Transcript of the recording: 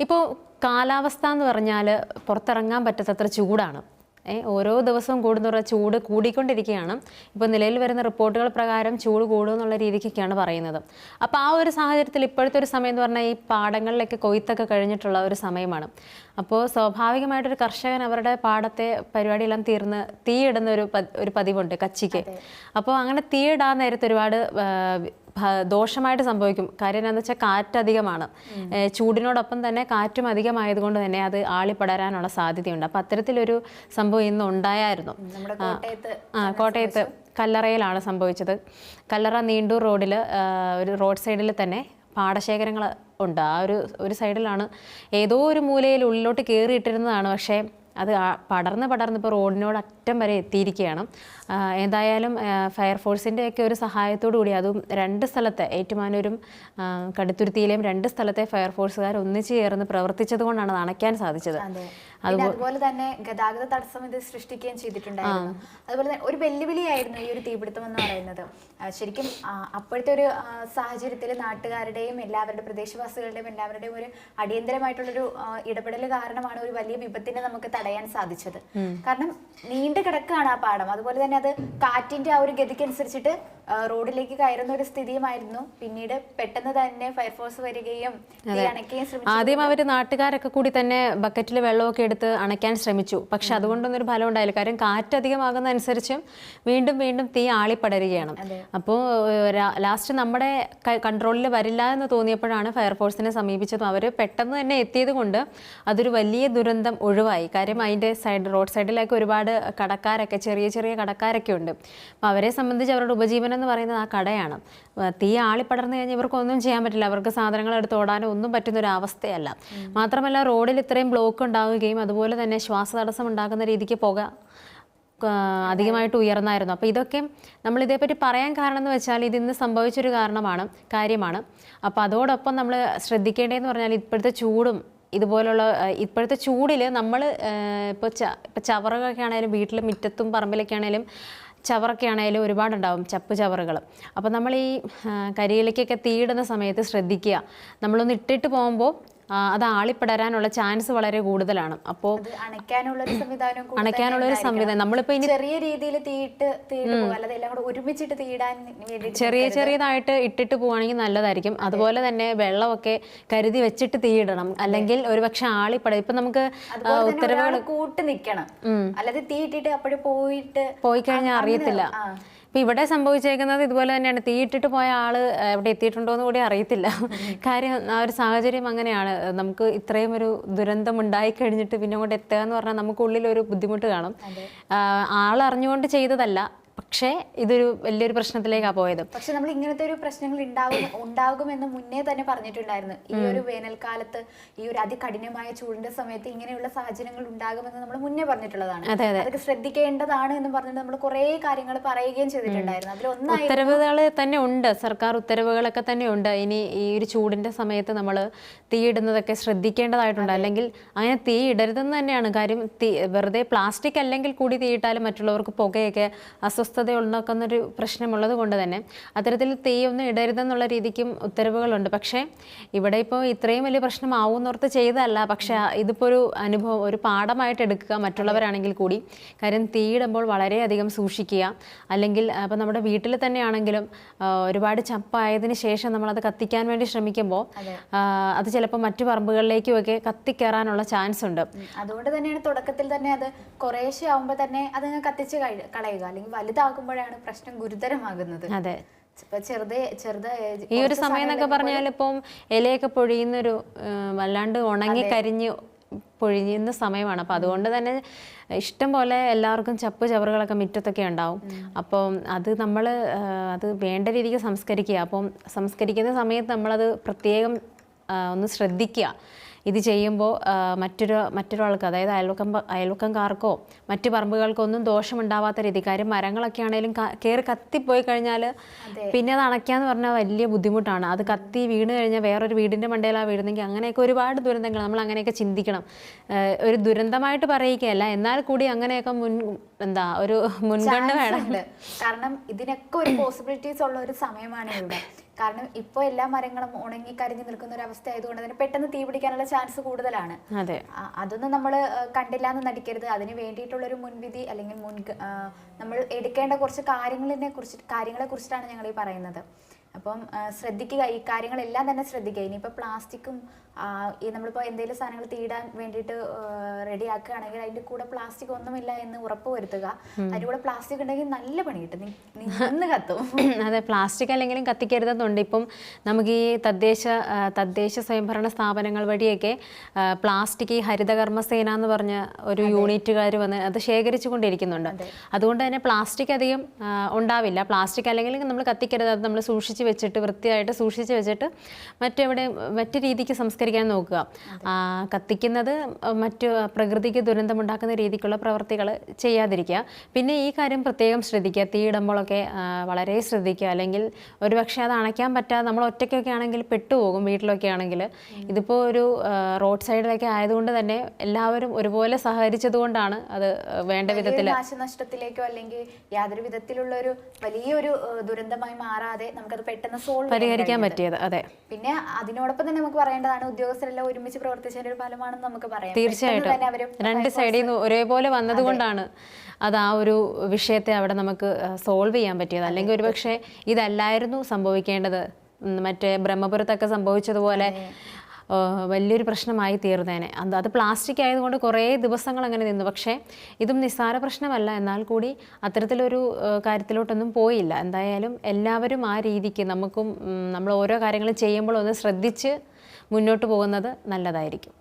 ഇപ്പോൾ കാലാവസ്ഥ എന്ന് പറഞ്ഞാൽ പുറത്തിറങ്ങാൻ പറ്റാത്തത്ര ചൂടാണ്. ഏ, ഓരോ ദിവസവും കൂടുന്നതോറും ചൂട് കൂടിക്കൊണ്ടിരിക്കുകയാണ്. ഇപ്പോൾ നിലയിൽ വരുന്ന റിപ്പോർട്ടുകൾ പ്രകാരം ചൂട് കൂടും എന്നുള്ള രീതിക്കൊക്കെയാണ് പറയുന്നത്. അപ്പോൾ ആ ഒരു സാഹചര്യത്തിൽ ഇപ്പോഴത്തെ ഒരു സമയം എന്ന് പറഞ്ഞാൽ ഈ പാടങ്ങളിലൊക്കെ കൊയ്ത്തൊക്കെ കഴിഞ്ഞിട്ടുള്ള ഒരു സമയമാണ്. അപ്പോൾ സ്വാഭാവികമായിട്ടൊരു കർഷകൻ അവരുടെ പാടത്തെ പരിപാടിയെല്ലാം തീർന്ന് തീയിടുന്ന ഒരു ഒരു പതിവുണ്ട് കച്ചിക്ക്. അപ്പോൾ അങ്ങനെ തീയിടാൻ നേരത്ത് ഒരുപാട് ദോഷമായിട്ട് സംഭവിക്കും. കാര്യം എന്താണെന്ന് വെച്ചാൽ കാറ്റധികമാണ് ഏ, ചൂടിനോടൊപ്പം തന്നെ കാറ്റും അധികമായതുകൊണ്ട് തന്നെ അത് ആളിപ്പടരാനുള്ള സാധ്യതയുണ്ട്. അപ്പം അത്തരത്തിലൊരു സംഭവം ഇന്ന് ഉണ്ടായായിരുന്നു. ആ കോട്ടയത്ത് കല്ലറയിലാണ് സംഭവിച്ചത്. കല്ലറ നീണ്ടൂർ റോഡിൽ ഒരു റോഡ് സൈഡിൽ തന്നെ പാടശേഖരങ്ങൾ ഉണ്ട്. ആ ഒരു ഒരു സൈഡിലാണ് ഏതോ ഒരു മൂലയിൽ ഉള്ളിലോട്ട് കയറിയിട്ടിരുന്നതാണ് പക്ഷേ അത് പടർന്ന് പടർന്ന് ഇപ്പോൾ റോഡിനോട് അറ്റം വരെ എത്തിയിരിക്കുകയാണ്. എന്തായാലും ഫയർഫോഴ്സിന്റെയൊക്കെ ഒരു സഹായത്തോടു കൂടി അതും രണ്ട് സ്ഥലത്തെ ഏറ്റുമാനൂരും കടുത്തുരുത്തിയിലെയും രണ്ട് സ്ഥലത്തെ ഫയർഫോഴ്സുകാർ ഒന്നിച്ച് ചേർന്ന് പ്രവർത്തിച്ചത് കൊണ്ടാണ് അത് അണയ്ക്കാൻ സാധിച്ചത്. അതുപോലെ തന്നെ ഗതാഗത തടസ്സം ഇത് സൃഷ്ടിക്കുകയും ചെയ്തിട്ടുണ്ടായിരുന്നു. അതുപോലെ തന്നെ ഒരു വെല്ലുവിളിയായിരുന്നു ഈ ഒരു തീപിടുത്തം എന്ന് പറയുന്നത്. ശരിക്കും അപ്പോഴത്തെ ഒരു സാഹചര്യത്തിൽ നാട്ടുകാരുടെയും എല്ലാവരുടെ പ്രദേശവാസികളുടെയും എല്ലാവരുടെയും ഒരു അടിയന്തരമായിട്ടുള്ളൊരു ഇടപെടൽ കാരണമാണ് ഒരു വലിയ വിപത്തിനെ നമുക്ക് തടയാൻ സാധിച്ചത്. കാരണം നീണ്ടു കിടക്കുകയാണ് ആ പാടം. അതുപോലെ തന്നെ അത് കാറ്റിന്റെ ആ ഒരു ഗതിക്കനുസരിച്ചിട്ട് റോഡിലേക്ക് കയറുന്ന ഒരു സ്ഥിതിയുമായിരുന്നു. പിന്നീട് പെട്ടെന്ന് തന്നെ ഫയർഫോഴ്സ് വരികയും അണയ്ക്കുകയും ശ്രമിച്ചു. ആദ്യം അവർ നാട്ടുകാരൊക്കെ കൂടി തന്നെ ബക്കറ്റിൽ വെള്ളമൊക്കെ എടുത്ത് അണയ്ക്കാൻ ശ്രമിച്ചു. പക്ഷെ അതുകൊണ്ടൊന്നും ഒരു ഫലം ഉണ്ടായില്ല. കാര്യം കാറ്റധികമാകുന്നതനുസരിച്ച് വീണ്ടും വീണ്ടും തീ ആളിപ്പടരുകയാണ്. അപ്പോൾ ലാസ്റ്റ് നമ്മുടെ കൺട്രോളിൽ വരില്ല എന്ന് തോന്നിയപ്പോഴാണ് ഫയർഫോഴ്സിനെ സമീപിച്ചതും അവർ പെട്ടെന്ന് തന്നെ എത്തിയത് കൊണ്ട് അതൊരു വലിയ ദുരന്തം ഒഴിവായി. കാര്യം അതിന്റെ സൈഡ് റോഡ് സൈഡിലൊക്കെ ഒരുപാട് കടക്കാരൊക്കെ ചെറിയ ചെറിയ കടക്കാരൊക്കെ ഉണ്ട്. അപ്പോൾ അവരെ സംബന്ധിച്ച് അവരുടെ ഉപജീവനം എന്ന് പറയുന്നത് ആ കടയാണ്. തീ ആളിപ്പടർന്നു കഴിഞ്ഞാൽ ഇവർക്കൊന്നും ചെയ്യാൻ പറ്റില്ല. അവർക്ക് സാധനങ്ങൾ എടുത്ത് ഓടാനോ ഒന്നും പറ്റുന്ന ഒരു അവസ്ഥയല്ല മാത്രമല്ല റോഡിൽ ഇത്രയും ബ്ലോക്ക് ഉണ്ടാവുകയും അതുപോലെ തന്നെ ശ്വാസതടസ്സം ഉണ്ടാക്കുന്ന രീതിക്ക് പുക അധികമായിട്ട് ഉയർന്നായിരുന്നു. അപ്പോൾ ഇതൊക്കെ നമ്മൾ ഇതേപ്പറ്റി പറയാൻ കാരണം എന്ന് വെച്ചാൽ ഇതിന്ന് സംഭവിച്ചൊരു കാരണമാണ് കാര്യമാണ്. അപ്പോൾ അതോടൊപ്പം നമ്മൾ ശ്രദ്ധിക്കേണ്ടതെന്ന് പറഞ്ഞാൽ ഇപ്പോഴത്തെ ചൂടും ഇതുപോലുള്ള ഇപ്പോഴത്തെ ചൂടിൽ നമ്മൾ ഇപ്പോൾ ച ഇപ്പോൾ ചവറുകളൊക്കെ ആണെങ്കിലും വീട്ടിൽ മുറ്റത്തും പറമ്പിലൊക്കെ ആണെങ്കിലും ചവറൊക്കെ ആണെങ്കിലും ഒരുപാടുണ്ടാവും ചപ്പ് ചവറുകൾ. അപ്പോൾ നമ്മൾ ഈ കരിയിലേക്കൊക്കെ തീയിടുന്ന സമയത്ത് ശ്രദ്ധിക്കുക. നമ്മളൊന്ന് ഇട്ടിട്ട് പോകുമ്പോൾ അത് ആളിപ്പടരാനുള്ള ചാൻസ് വളരെ കൂടുതലാണ്. അപ്പോ അണയ്ക്കാനുള്ള ഒരു സംവിധാനം നമ്മളിപ്പോ അണയ്ക്കാനുള്ള ഒരു സംവിധാനം. നമ്മളിപ്പോൾ ഇനി ചെറിയ രീതിയിൽ തീയിട്ട് ഒരുമിച്ചിട്ട് തീടാൻ ചെറിയ ചെറിയതായിട്ട് ഇട്ടിട്ട് പോവാണെങ്കിൽ നല്ലതായിരിക്കും. അതുപോലെ തന്നെ വെള്ളമൊക്കെ കരുതി വെച്ചിട്ട് തീയിടണം. അല്ലെങ്കിൽ ഒരുപക്ഷെ ആളിപ്പട ഇപ്പൊ നമുക്ക് അതുപോലെ കൂട്ടി നിക്കണം അല്ലാതെ തീയിട്ടിട്ട് അപ്പോഴും പോയിട്ട് പോയി കഴിഞ്ഞാൽ അറിയത്തില്ല. ഇപ്പം ഇവിടെ സംഭവിച്ചേക്കുന്നത് ഇതുപോലെ തന്നെയാണ്. തീയിട്ടിട്ട് പോയ ആൾ ഇവിടെ എവിടെ എത്തിയിട്ടുണ്ടോ എന്ന് കൂടി അറിയത്തില്ല. കാര്യം ആ ഒരു സാഹചര്യം അങ്ങനെയാണ്. നമുക്ക് ഇത്രയും ഒരു ദുരന്തം ഉണ്ടായി കഴിഞ്ഞിട്ട് പിന്നെ അങ്ങോട്ട് എത്തുക എന്ന് പറഞ്ഞാൽ നമുക്കുള്ളിൽ ഒരു ബുദ്ധിമുട്ട് കാണും. ആളറിഞ്ഞുകൊണ്ട് ചെയ്തതല്ല. പക്ഷേ ഇതൊരു വലിയൊരു പ്രശ്നത്തിലേക്കാണ് പോയത്. പക്ഷെ നമ്മൾ ഇങ്ങനത്തെ ഒരു പ്രശ്നങ്ങൾ ഉണ്ടാവും ഉണ്ടാകുമെന്ന് മുന്നേ തന്നെ പറഞ്ഞിട്ടുണ്ടായിരുന്നു. ഈ ഒരു വേനൽക്കാലത്ത് ഈ ഒരു അതികഠിനമായ ചൂടിന്റെ സമയത്ത് ഇങ്ങനെയുള്ള സാഹചര്യങ്ങൾ ഉണ്ടാകുമെന്ന് നമ്മൾ മുന്നേ പറഞ്ഞിട്ടുള്ളതാണ്. അതെ, അതെ. അതൊക്കെ ശ്രദ്ധിക്കേണ്ടതാണ് എന്ന് പറഞ്ഞിട്ട് നമ്മൾ കുറേ കാര്യങ്ങൾ പറയുകയും ചെയ്തിട്ടുണ്ടായിരുന്നു. അതിൽ ഒന്നായി ഉത്തരവുകൾ തന്നെ ഉണ്ട്. സർക്കാർ ഉത്തരവുകളൊക്കെ തന്നെ ഉണ്ട്. ഇനി ഈ ഒരു ചൂടിന്റെ സമയത്ത് നമ്മൾ തീയിടുന്നതൊക്കെ ശ്രദ്ധിക്കേണ്ടതായിട്ടുണ്ട്. അല്ലെങ്കിൽ അങ്ങനെ തീ ഇടരുതെന്ന് തന്നെയാണ്. കാര്യം തീ വെറുതെ പ്ലാസ്റ്റിക് അല്ലെങ്കിൽ കൂടി തീയിട്ടാലും മറ്റുള്ളവർക്ക് പുകയൊക്കെ അസ്വസ്ഥത ഉണ്ടാക്കുന്നൊരു പ്രശ്നമുള്ളത് കൊണ്ട് തന്നെ അത്തരത്തിൽ തീയൊന്നും ഇടരുതെന്നുള്ള രീതിക്കും ഉത്തരവുകളുണ്ട്. പക്ഷേ ഇവിടെ ഇപ്പോൾ ഇത്രയും വലിയ പ്രശ്നമാവുന്നോർത്ത് ചെയ്തതല്ല. പക്ഷേ ഇതിപ്പോൾ ഒരു അനുഭവം ഒരു പാഠമായിട്ട് എടുക്കുക മറ്റുള്ളവരാണെങ്കിൽ കൂടി കാര്യം തീയിടുമ്പോൾ വളരെയധികം സൂക്ഷിക്കുക. അല്ലെങ്കിൽ അപ്പോൾ നമ്മുടെ വീട്ടിൽ തന്നെയാണെങ്കിലും ഒരുപാട് ചപ്പായതിനു ശേഷം നമ്മളത് കത്തിക്കാൻ വേണ്ടി ശ്രമിക്കുമ്പോൾ അത്. ചിലപ്പോൾ മറ്റു പറമ്പുകളിലേക്കും ഒക്കെ കത്തിക്കയറാനുള്ള ചാൻസ് ഉണ്ട്. അതുകൊണ്ട് തന്നെയാണ് തുടക്കത്തിൽ തന്നെ അത് കുറേശ്ശെ ആവുമ്പോൾ തന്നെ അത് കത്തിച്ച് കളയുക. അല്ലെങ്കിൽ വലുതാകുമ്പോഴാണ് പ്രശ്നം ഗുരുതരമാകുന്നത്. അതെ. ഈ ഒരു സമയം എന്നൊക്കെ പറഞ്ഞാൽ ഇപ്പം ഇലയൊക്കെ പൊഴിയുന്നൊരു വല്ലാണ്ട് ഉണങ്ങി കരിഞ്ഞ് പൊഴിയുന്ന സമയമാണ്. അപ്പം അതുകൊണ്ട് തന്നെ ഇഷ്ടം പോലെ എല്ലാവർക്കും ചപ്പ് ചവറുകളൊക്കെ മുറ്റത്തൊക്കെ ഉണ്ടാവും. അപ്പം അത് നമ്മൾ അത് വേണ്ട രീതിക്ക് സംസ്കരിക്കുക. അപ്പം സംസ്കരിക്കുന്ന സമയത്ത് നമ്മളത് പ്രത്യേകം ഒന്ന് ശ്രദ്ധിക്കുക. ഇത് ചെയ്യുമ്പോൾ മറ്റൊരു മറ്റൊരാൾക്ക് അതായത് അയൽവക്കം അയൽവക്കംകാർക്കോ മറ്റു പറമ്പുകൾക്കോ ഒന്നും ദോഷമുണ്ടാവാത്ത രീതി കാര്യം മരങ്ങളൊക്കെ ആണെങ്കിലും കയറി കത്തിപ്പോയി കഴിഞ്ഞാൽ പിന്നെ അത് അണയ്ക്കാന്ന് പറഞ്ഞാൽ വലിയ ബുദ്ധിമുട്ടാണ്. അത് കത്തി വീണ് കഴിഞ്ഞാൽ വേറൊരു വീടിന്റെ മണ്ടയിലാണ് വീഴുന്നെങ്കിൽ അങ്ങനെയൊക്കെ ഒരുപാട് ദുരന്തങ്ങൾ നമ്മൾ അങ്ങനെയൊക്കെ ചിന്തിക്കണം. ഒരു ദുരന്തമായിട്ട് പറയുകയല്ല എന്നാൽ കൂടി അങ്ങനെയൊക്കെ മുൻ എന്താ ഒരു മുൻഗണന വേണം. കാരണം ഇതിനൊക്കെ ഒരു പോസിബിലിറ്റീസ് ഉള്ള ഒരു സമയമാണ് ഇവിടെ. കാരണം ഇപ്പോൾ എല്ലാ മരങ്ങളും ഉണങ്ങി കരിഞ്ഞു നിൽക്കുന്ന ഒരു അവസ്ഥ ആയതുകൊണ്ട് തന്നെ പെട്ടെന്ന് തീ പിടിക്കാനുള്ള ചാൻസ് കൂടുതലാണ്. അതെ. അതൊന്നും നമ്മൾ കണ്ടില്ല എന്ന് നടിക്കരുത്. അതിന് വേണ്ടിയിട്ടുള്ളൊരു മുൻവിധി അല്ലെങ്കിൽ മുൻ നമ്മൾ എടുക്കേണ്ട കുറച്ച് കാര്യങ്ങളിനെ കുറിച്ച് കാര്യങ്ങളെ കുറിച്ചിട്ടാണ് ഞങ്ങൾ ഈ പറയുന്നത്. അപ്പം ശ്രദ്ധിക്കുക. ഈ കാര്യങ്ങളെല്ലാം തന്നെ ശ്രദ്ധിക്കുക. ഇനിയിപ്പോൾ പ്ലാസ്റ്റിക്കും ഈ നമ്മളിപ്പോൾ എന്തെങ്കിലും സാധനങ്ങൾ തീടാൻ വേണ്ടിയിട്ട് റെഡി ആക്കുകയാണെങ്കിൽ അതിന്റെ കൂടെ പ്ലാസ്റ്റിക് ഒന്നുമില്ല എന്ന് ഉറപ്പ് വരുത്തുക. അതിന്റെ കൂടെ പ്ലാസ്റ്റിക് ഉണ്ടെങ്കിൽ നല്ല പണി കിട്ടും. നിന്ന് കത്തും. അതെ പ്ലാസ്റ്റിക് അല്ലെങ്കിലും കത്തിക്കരുതെന്നുണ്ട്. ഇപ്പം നമുക്ക് ഈ തദ്ദേശ തദ്ദേശ സ്വയംഭരണ സ്ഥാപനങ്ങൾ വഴിയൊക്കെ പ്ലാസ്റ്റിക് ഈ ഹരിതകർമ്മസേന എന്ന് പറഞ്ഞ ഒരു യൂണിറ്റുകാർ വന്ന് അത് ശേഖരിച്ചു കൊണ്ടിരിക്കുന്നുണ്ട് അതുകൊണ്ട് തന്നെ പ്ലാസ്റ്റിക് അധികം ഉണ്ടാവില്ല. പ്ലാസ്റ്റിക് അല്ലെങ്കിൽ നമ്മൾ കത്തിക്കരുത്. അത് നമ്മൾ സൂക്ഷിച്ച് വെച്ചിട്ട് വൃത്തിയായിട്ട് സൂക്ഷിച്ച് വെച്ചിട്ട് മറ്റെവിടെ മറ്റു രീതിക്ക് സംസ്കരിക്കാൻ നോക്കുക. കത്തിക്കുന്നത് മറ്റു പ്രകൃതിക്ക് ദുരന്തമുണ്ടാക്കുന്ന രീതിക്കുള്ള പ്രവർത്തികൾ ചെയ്യാതിരിക്കുക. പിന്നെ ഈ കാര്യം പ്രത്യേകം ശ്രദ്ധിക്കുക. തീയിടുമ്പോഴൊക്കെ വളരെ ശ്രദ്ധിക്കുക. അല്ലെങ്കിൽ ഒരു പക്ഷേ അത് അണയ്ക്കാൻ പറ്റാതെ നമ്മൾ ഒറ്റയ്ക്കൊക്കെ ആണെങ്കിൽ പെട്ടുപോകും വീട്ടിലൊക്കെ ആണെങ്കിൽ. ഇതിപ്പോൾ ഒരു റോഡ് സൈഡിലൊക്കെ ആയതുകൊണ്ട് തന്നെ എല്ലാവരും ഒരുപോലെ സഹകരിച്ചതുകൊണ്ടാണ് അത് വേണ്ട വിധത്തിൽ നാശനഷ്ടത്തിലേക്കോ അല്ലെങ്കിൽ യാതൊരു വിധത്തിലുള്ള ഒരു വലിയൊരു ദുരന്തമായി മാറാതെ നമുക്കത് പെട്ടെന്ന് സോൾവ് പരിഹരിക്കാൻ പറ്റിയത്. അതെ. പിന്നെ അതിനോടൊപ്പം തന്നെ നമുക്ക് പറയേണ്ടതാണ് ഉദ്യോഗസ്ഥരെല്ലാം ഒരുമിച്ച് പ്രവർത്തിച്ചതിന്റെ ഒരു ഫലമാണെന്ന് നമുക്ക് പറയാം. തീർച്ചയായിട്ടും. രണ്ട് സൈഡിൽ നിന്ന് ഒരേപോലെ വന്നതുകൊണ്ടാണ് അത് ആ ഒരു വിഷയത്തെ അവിടെ നമുക്ക് സോൾവ് ചെയ്യാൻ പറ്റിയത്. അല്ലെങ്കിൽ ഒരുപക്ഷെ ഇതല്ലായിരുന്നു സംഭവിക്കേണ്ടത്. മറ്റേ ബ്രഹ്മപുരത്തൊക്കെ സംഭവിച്ചതുപോലെ വലിയൊരു പ്രശ്നമായി തീർന്നേനെ. അത് അത് പ്ലാസ്റ്റിക് ആയതുകൊണ്ട് കുറേ ദിവസങ്ങൾ അങ്ങനെ നിന്നു. പക്ഷേ ഇതും നിസ്സാര പ്രശ്നമല്ല. എന്നാൽ കൂടി അത്തരത്തിലൊരു കാര്യത്തിലോട്ടൊന്നും പോയില്ല. എന്തായാലും എല്ലാവരും ആ രീതിക്ക് നമുക്കും നമ്മൾ ഓരോ കാര്യങ്ങളും ചെയ്യുമ്പോൾ ഒന്ന് ശ്രദ്ധിച്ച് മുന്നോട്ട് പോകുന്നത് നല്ലതായിരിക്കും.